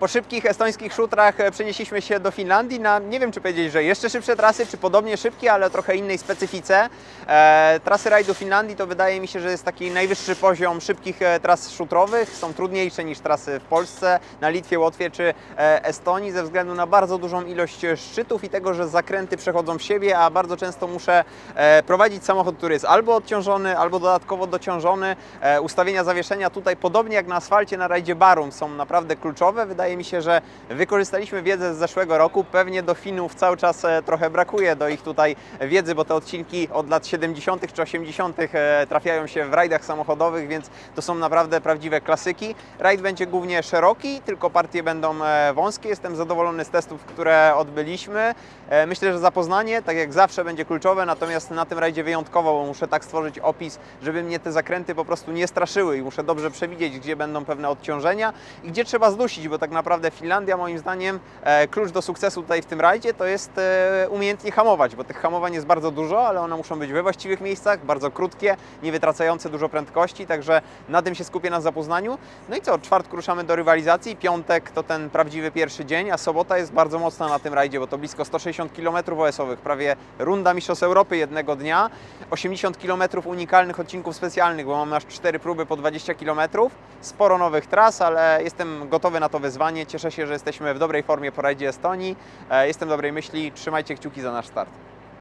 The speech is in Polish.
Po szybkich estońskich szutrach e, przenieśliśmy się do Finlandii na, nie wiem czy powiedzieć, że jeszcze szybsze trasy, czy podobnie szybkie, ale trochę innej specyfice. E, trasy rajdu Finlandii to wydaje mi się, że jest taki najwyższy poziom szybkich e, tras szutrowych. Są trudniejsze niż trasy w Polsce, na Litwie, Łotwie czy e, Estonii ze względu na bardzo dużą ilość szczytów i tego, że zakręty przechodzą w siebie, a bardzo często muszę prowadzić samochód, który jest albo odciążony, albo dodatkowo dociążony. E, ustawienia zawieszenia tutaj, podobnie jak na asfalcie na rajdzie Barum, są naprawdę kluczowe. Wydaje mi się, że wykorzystaliśmy wiedzę z zeszłego roku. Pewnie do Finów cały czas e, trochę brakuje do ich tutaj wiedzy, bo te odcinki od lat 70. czy 80. e, trafiają się w rajdach samochodowych, więc to są naprawdę prawdziwe klasyki. Rajd będzie głównie szeroki, tylko partie będą e, wąskie. Jestem zadowolony z testów, które odbyliśmy. Myślę, że zapoznanie, tak jak zawsze, będzie kluczowe, natomiast na tym rajdzie wyjątkowo, bo muszę tak stworzyć opis, żeby mnie te zakręty po prostu nie straszyły i muszę dobrze przewidzieć, gdzie będą pewne odciążenia i gdzie trzeba zdusić, bo tak naprawdę Finlandia moim zdaniem e, klucz do sukcesu tutaj w tym rajdzie to jest e, umiejętnie hamować, bo tych hamowań jest bardzo dużo, ale one muszą być we właściwych miejscach, bardzo krótkie, nie wytracające dużo prędkości, także na tym się skupię na zapoznaniu. No i co, czwartku ruszamy do rywalizacji, piątek to ten prawdziwy pierwszy dzień, a sobota jest bardzo mocna na tym rajdzie, bo to blisko 160 km OS-owych, prawie runda Mistrzostw Europy jednego dnia, 80 km unikalnych odcinków specjalnych, bo mamy aż 4 próby po 20 km, sporo nowych tras, ale jestem gotowy na to wyzwanie, cieszę się, że jesteśmy w dobrej formie po rajdzie Estonii, E, jestem dobrej myśli, trzymajcie kciuki za nasz start.